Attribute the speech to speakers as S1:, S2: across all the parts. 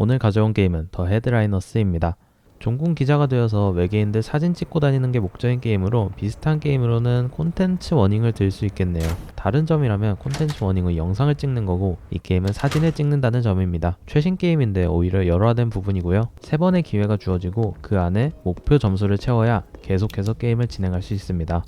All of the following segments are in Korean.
S1: 오늘 가져온 게임은 더 헤드라이너스입니다. 종군 기자가 되어서 외계인들 사진 찍고 다니는 게 목적인 게임으로 비슷한 게임으로는 콘텐츠 워닝을 들 수 있겠네요. 다른 점이라면 콘텐츠 워닝은 영상을 찍는 거고 이 게임은 사진을 찍는다는 점입니다. 최신 게임인데 오히려 열화된 부분이고요. 세 번의 기회가 주어지고 그 안에 목표 점수를 채워야 계속해서 게임을 진행할 수 있습니다.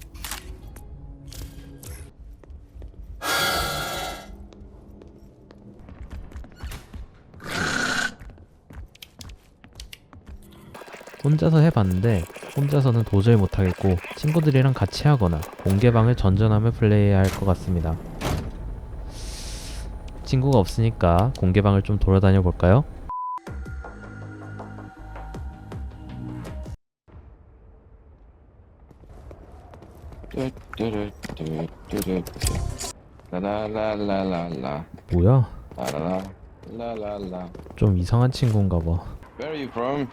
S1: 혼자서 해봤는데 혼자서는 도저히 못하겠고 친구들이랑 같이 하거나 공개방을 전전하며 플레이해야 할 것 같습니다. 친구가 없으니까 공개방을 좀 돌아다녀 볼까요?
S2: 라라라라라라
S1: 뭐야?
S2: 라라라 라라라
S1: 좀 이상한 친구인가 봐.
S2: Where are you from?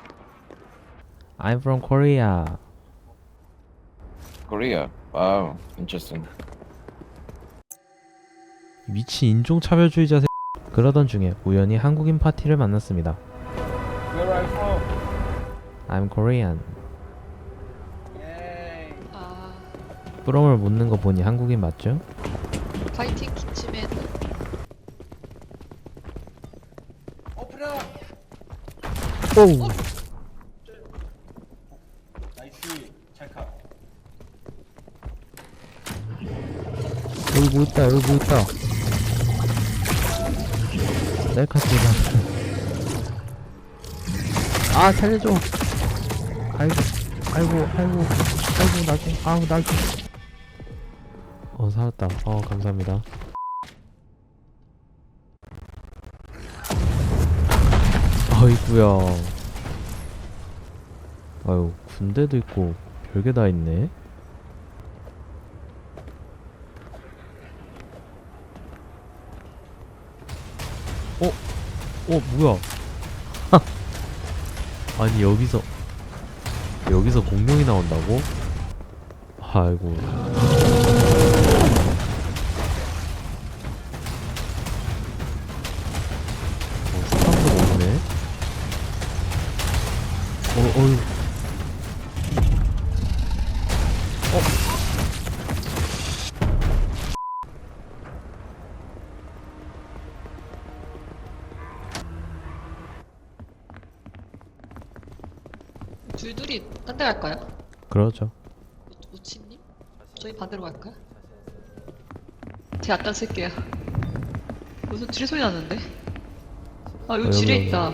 S1: I'm from Korea.
S2: Korea. Wow, interesting.
S1: 미친 인종차별주의자 새... 그러던 중에 우연히 한국인 파티를 만났습니다.
S2: Where are you from?
S1: I'm Korean.
S2: Yay.
S3: 아,
S1: 뿌럼을 묻는 거 보니 한국인 맞죠?
S3: 파이팅 김치맨.
S2: Open up.
S1: 오!
S2: 나이스. 찰칵.
S1: 있다 여기 뭐 있다. 셀카 찍어 아 살려줘. 아이고 아이고 아이고 아이고 나좀 아우 나좀 어 살았다. 어 감사합니다. 아이구야 아유 군대도 있고 별게 다 있네 어? 어 뭐야? 아니 여기서 여기서 공룡이 나온다고? 아이고 어, 사람들 없네 어, 어휴
S3: 둘둘이 딴 데 갈까요?
S1: 그러죠
S3: 우- 우치님? 저희 반대로 갈까요? 제가 앞단 쓸게요. 무슨 지뢰 소리 나는데? 아, 여기 지뢰
S1: 여기.
S3: 있다.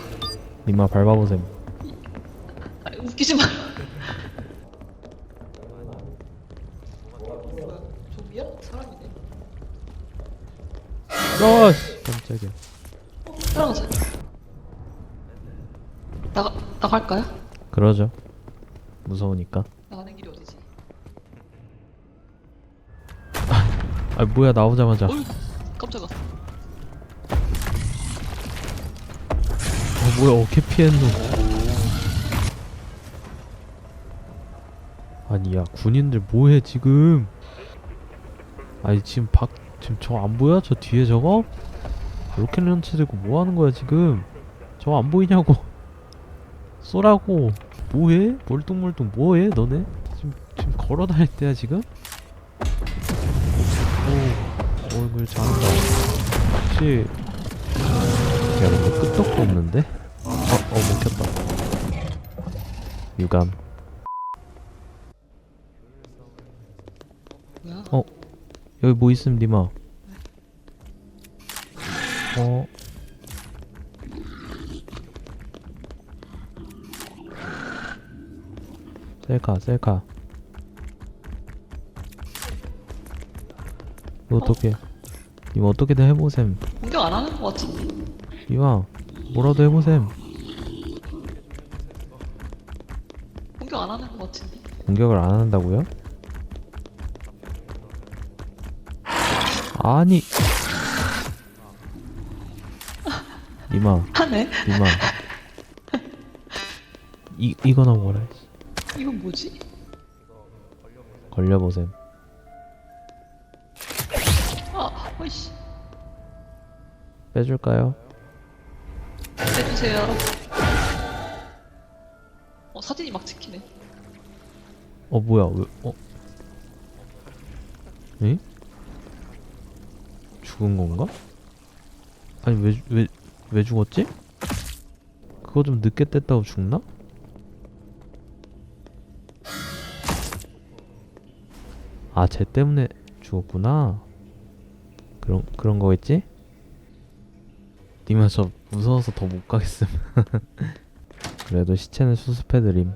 S1: 님아 밟아보셈
S3: 아, 웃기지 마. 좀비야? 사람이네.
S1: 어씨 깜짝이야
S3: 따라가자. 나가, 나갈까요?
S1: 그러죠 무서우니까
S3: 나가는 길이 어디지?
S1: 아 뭐야 나오자마자
S3: 어휴, 깜짝아.
S1: 어 뭐야 어케 피했노 아니 야 군인들 뭐해 지금 아니 지금 밖 지금 저 안 보여? 저 뒤에 저거? 로켓 런치 들고 뭐 하는 거야 지금 저거 안 보이냐고 쏘라고 뭐해? 멀뚱멀뚱 뭐해 너네? 지금 지금 걸어 다닐 때야 지금? 오 얼굴 잘한다 혹시 야 근데 끄떡도 없는데? 어, 어 먹혔다 유감
S3: 뭐야?
S1: 여기 뭐 있음 니마 어 셀카 셀카 이거 어떻게 이거 어떻게든 해보셈
S3: 공격 안 하는 것 같은데?
S1: 이와 뭐라도 해보셈
S3: 공격 안 하는 것 같은데?
S1: 공격을 안 한다고요? 아니 이마
S3: 하네?
S1: 이마 이 이거나 뭐라 했지?
S3: 이건 뭐지?
S1: 걸려보셈
S3: 아, 어이씨.
S1: 빼줄까요?
S3: 해주세요. 어, 사진이 막 찍히네.
S1: 어 뭐야 왜 어? 에? 죽은 건가? 아니 왜 왜 왜 죽었지? 그거 좀 늦게 뗐다고 죽나? 아 쟤 때문에 죽었구나 그런 그런 거겠지? 니마 저 무서워서 더 못 가겠음 그래도 시체는 수습해드림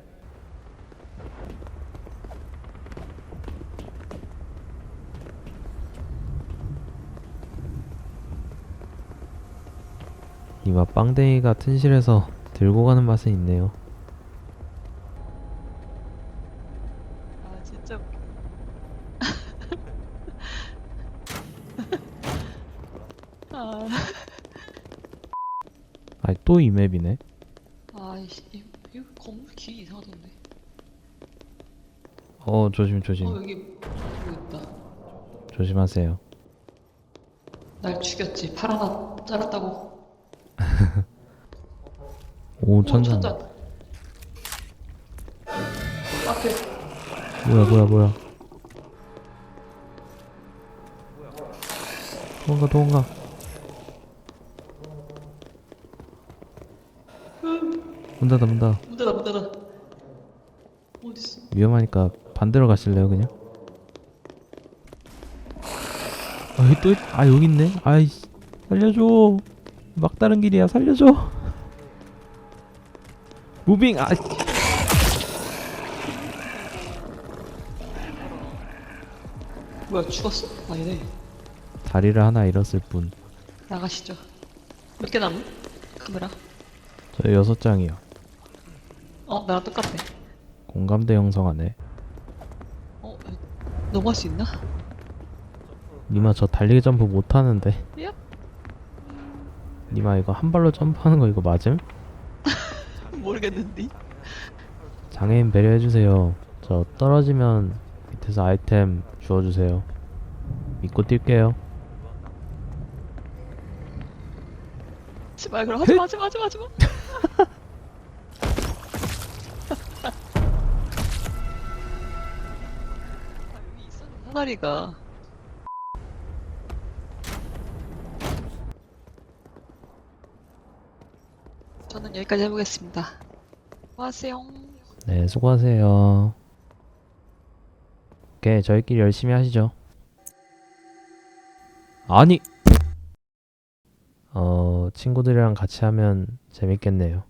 S1: 이마 빵댕이가 튼실해서 들고 가는 맛은 있네요.
S3: 아, 진짜 웃겨. 아,
S1: 아니 또 이 맵이네.
S3: 아이씨, 이- 이거 건물 길이 이상하던데.
S1: 어 조심 조심
S3: 어, 여기 뭐 있다.
S1: 조심하세요.
S3: 날 죽였지. 팔 하나 잘랐다고.
S1: 오
S3: 오,
S1: 천장.
S3: 천장. 앞에.
S1: 뭐야 뭐야 뭐야. 도망가 도망가. 문 닫아 문 닫아.
S3: 문 닫아, 문 닫아. 어딨어?
S1: 위험하니까 반대로 가실래요 그냥? 아 여기 또 있... 아 여기 있네. 아이 살려줘. 막다른 길이야 살려줘. 무빙 아. 씨.
S3: 뭐야, 죽었어? 아니네.
S1: 다리를 하나 잃었을 뿐.
S3: 나가시죠. 몇 개 남은? 카메라.
S1: 저 여섯 장이요.
S3: 어, 나랑 똑같아.
S1: 공감대 형성하네.
S3: 어, 넘어갈 수 있나?
S1: 니마 저 달리기 점프 못 하는데.
S3: 야.
S1: 니마 이거 한 발로 점프하는 거 이거 맞음?
S3: 모르겠는데.
S1: 장애인 배려해 주세요. 저 떨어지면 밑에서 아이템 주워 주세요. 믿고 뛸게요.
S3: 제발 그럼 하지마 하지마 하지마 하지마 사다리가 저는 여기까지 해보겠습니다 안녕하세요
S1: 네, 수고하세요. 오케이, 저희끼리 열심히 하시죠. 아니! 어, 친구들이랑 같이 하면 재밌겠네요.